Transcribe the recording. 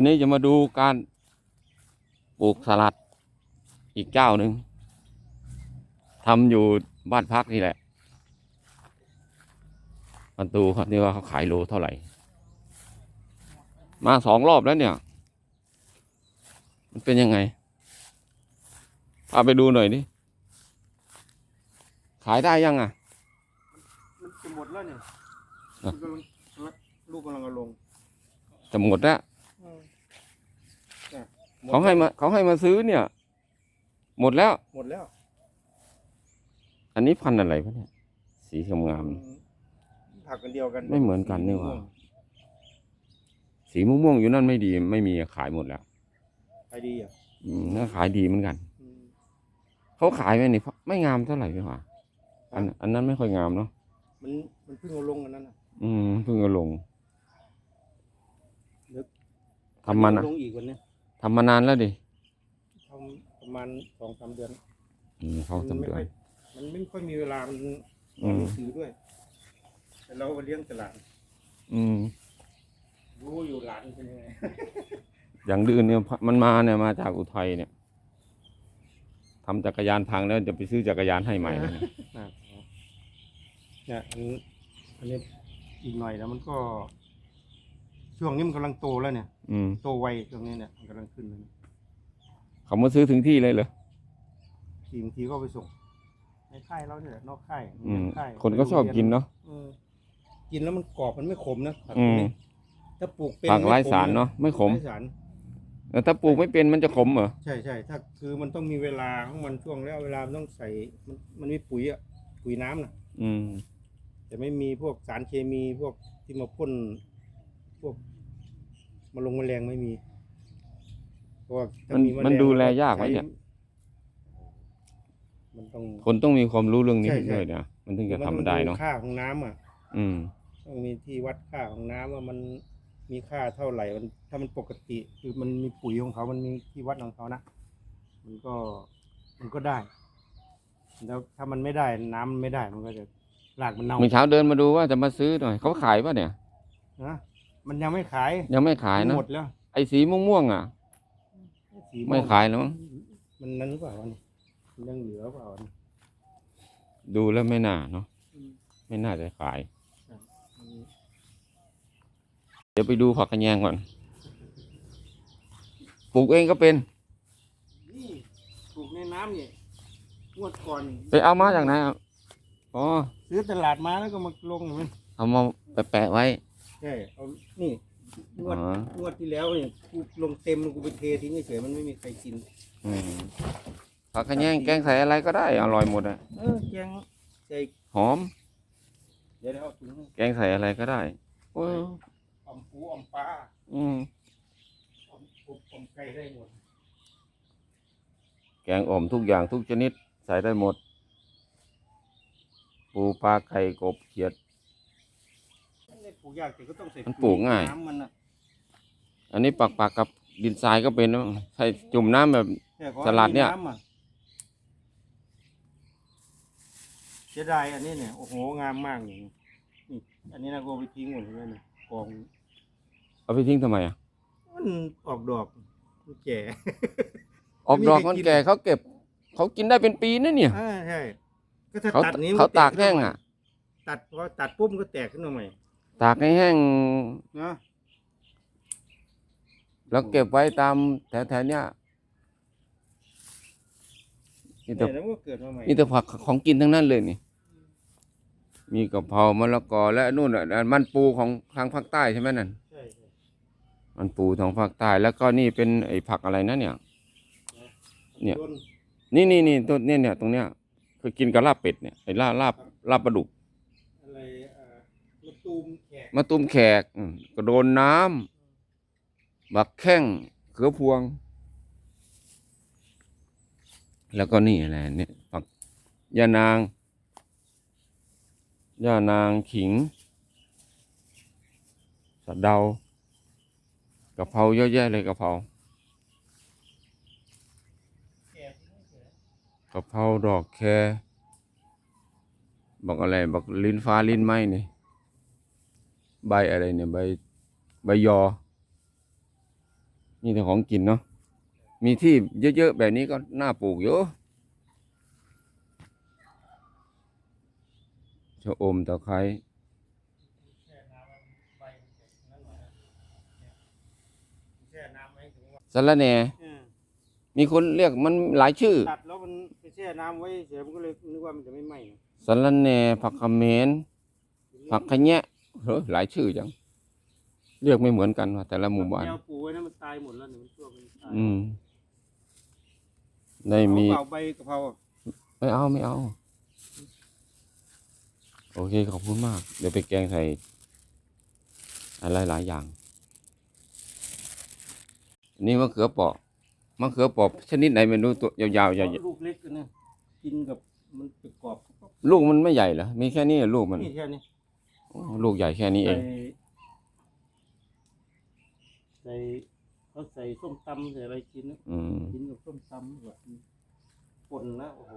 วันนี้จะมาดูการปลูกสลัดอีกเจ้าหนึ่งทำอยู่บ้านพักนี่แหละมาดูครับนี่ว่าเขาขายโลเท่าไหร่ มาสองรอบแล้วเนี่ย มันเป็นยังไงพาไปดูหน่อยดิขายได้ยังอะ มันจะหมดแล้วเนี่ยอะมันกำลังลูกกำลังเอาลง จะหมดแล้ว เนี่ยมดเขาให้มาเขาให้มาซื้อเนี่ย หมดแล้ว หมดแล้ว อันนี้พันธุ์อะไรพะเนี่ย สีงามผักกันเดียวกัน ไม่เหมือนกันนี่หว่าๆสีม่วงๆอยู่นั่นไม่ดี ไม่มีขายหมดแล้วไปดีอะอืมน่าขายดีเหมือนกันอืมเขาขายไหมนี่ไม่งามเท่าไหร่พี่หว่าอันอันนั้นไม่ค่อยงามเนาะ มันมันเพิ่งเอาลงกันนั้นน่ะ อืมเพิ่งเอาลงเดี๋ยว ทำมันเออะลงอีกวันเนี้ยทำมานานแล้วดิทำประมาณสองสามเดือนอืมเขาสำไม่เดือค่อนยมันไม่ค่อยมีเวลามันอืมหนังสือด้วย แต่เราก็เลี้ยงตลาดอืมรู้อยู่หลานเป็นยังไงอย่างดื้อเนี่ยมันมาเนี่ยมาจากอุทัยเนี่ยทำจักรยานพังแล้วจะไปซื้อจักรยานให้ใหม่นะเนี่ยอะเนี่ยอันอันนี้อีกหน่อยแล้วมันก็ ช่วงนี้มันกำลังโตแล้วเนี่ย อืมโตไวช่วงนี้เนี่ยมันกำลังขึ้นแล้วเนี่ยเขามาซื้อถึงที่เลยเหรอทีบางทีก็ไปส่ง ในค่ายเราเนี่ยแหละนอกค่ายอืมค่ายคนก็ชอบกินเนาะเออกินแล้วมันกรอบมันไม่ขมนะผักอืพวกมนี้ถ้าปลูกเป็นผักไร้ม่ขมสารเนาะไม่ขมไร้สารเออถ้าปลูกไม่เป็นมันจะขมเหรอ ใช่ใช่ถ้าคือมันต้องมีเวลาของมันช่วงแล้วเวลามันต้องใส่มันมันมีปุ๋ยอะปุ๋ยน้ำนะอืม แต่ไม่มีพวกสารเคมีพวกที่มาพ่น พวกมาลงแมลงไม่มีเพราะว่าถ้ามันมีแลงมันดูแลก็ยากไหมเนี่ยใช้มันต้อง คนต้องมีความรู้เรื่องนี้ใช่ใช่ ด้วยเนี่ยมันถึงจะมัทำต้องได้เนาะค่าของน้ำอะ อืม ต้องมีที่วัดค่าของน้ำว่ามันมีค่าเท่าไหร่มันถ้ามันปกติ คือมันมีปุ๋ยของเขา มันมีที่วัดของเขานะมันก็มันก็ได้ แล้วถ้ามันไม่ได้น้ำมันไม่ได้มันก็จะรากมันเน่าเมื่อเช้าเดินมาดูว่าจะมาซื้อหน่อยเขาขายป่ะเนี่ย นะ มันยังไม่ขายยังไม่ขายนะหมดแล้วไอ้สีม่วงๆอะ สีไม่ขายแล้วมั้งมันนั้นหรือเปล่าวะเนี่ยมันยังเหลือเปล่าวะเนี่ยดูแล้วไม่น่าเนาะอืมไม่น่าจะขายอืมเดี๋ยวไปดูผักกระแยงก่อนปลูกเองก็เป็น นี่ปลูกในน้ำเนี่ยงวดก่อนไปเอามาจากไหนอะอ๋อซื้อตลาดมาแล้วก็มาลงเห็นไหมเอามาแปะๆไว้ ใช่เอานี่งวดอ๋อ งวดที่แล้วเนี่ยกูลงเต็มกูไปเททิ้งเฉยๆมันไม่มีใครกิน อืมผักกระแยงแกงใส่อะไรก็ได้ อร่อยหมดอะ เออแกงใส่หอม เดี๋ยวเดี๋ยวเอาถุงให้แกงใส่อะไรก็ได้โอ้ยอมปูอมปลาอืม อมกบอมไก่ได้หมดแกงอ่อมทุกอย่างทุกชนิด ใส่ได้หมด ปูปลาไข่กบเขียดมันได้ป ลูกยากแต่ก็ต้องใส่มันปลูกง่าย น้ำมันอะอันนี้ปักปักกับดินทรายก็เป็นนะใส่จุ่มน้ำแบบ แต่ขอสลัดเนี่ย มีำอะเสียดายอันนี้เนี่ยโอ้โหงามมากเลยนี่อันนี้นะกูเอาไปทิ้งหมดเลยเนี่ยกองเอาไปทิ้งทำไมอะมันออกดอกมันแก่ ออกดอกไม่มันมีใครกินแก่เขาเก็บ เขากินได้เป็นปีนะเนี่ยอ่าใช่ก็ถ้าเขาตัดนี้มันเขาแตากแห้งอะ ตัดพอตัดปุ๊บมันก็แตกขึ้นมาใหม่ ตากให้แห้งนะแล้วเก็บไว้ตามแถวๆเนี้ยนี่แต่เนี่ยแล้วมันก็เกิดมาใหม่นี่แต่ผักของกินทั้งนั้นเลยนี่ มีกะเพรามะละกอและนู่นอะมันปูของทางภาคใต้ใช่ไหมนั่น ใช่ใช่มันปูทางภาคใต้แล้วก็นี่เป็นไอ้ผักอะไรนะเนี่ย เนี่ย ต้นนี่นี่นี่ตัวเนี่ยเนี่ยตรงเนี้ยคือกินกับลาบเป็ดเนี่ยไอ้ลาบลาบลาบปลาดุก อะไรเอ่อมะ ตูมแขกมาตุ้มแขกอืมกระโดนน้ำบักแข้งเขือพวง แล้วก็นี่อะไรเนี่ยผักยานางย่านางขิงสะเดากะเพราเยอะแยะเลยกะเพราแขกกะเพราดอกแคบอกอะไรบอกลิ้นฟ้าลิ้นไหมนี่ ใบอะไรเนี่ยใบใบยอมีแต่ของกินเนาะ มีที่เยอะๆแบบนี้ก็น่าปลูกอยู่ชะอมตะไคร้แช่น้ำมันใบมันจะนั่นหน่อยนะเนี่ยแช่น้ำไว้ถึงว่าสะระแหน่เออมีคนเรียกมันหลายชื่อ ตัดแล้วมันไปแช่น้ำไว้เฉยมันก็เลยนึกว่ามันจะไม่ไหม้นะสะระแหน่ ผักเขมรผักขะแยะ เฮ้ยหลายชื่อจัง เรียกไม่เหมือนกันว่ะแต่ละหมู่บ้าน แนวปลูกไว้นะมันตายหมดแล้วเนี่ยมันช่วงมันตายอืม ได้มี เอาเปล่าใบกะเพราอะไม่เอาไม่เอา โอเค ขอบคุณมาก เดี๋ยวไปแกงใส่อะไรหลายอย่างอันนี่มะเขือเปราะมะเขือเปราะชนิดไหนไม่รู้ตัวยาวๆใหญ่ลูกเล็กกันนะกินกับมันเป็นกรอบลูกมันไม่ใหญ่เหรอมีแค่นี้เหรอลูกมันนี่แค่นี้โอ้ ลูกใหญ่แค่นี้เอใส่ง ใส่เขาใส่ส้มตำใส่อะไรกินนะอืม กินกับส้มตำแบบป่นนะโอ้โห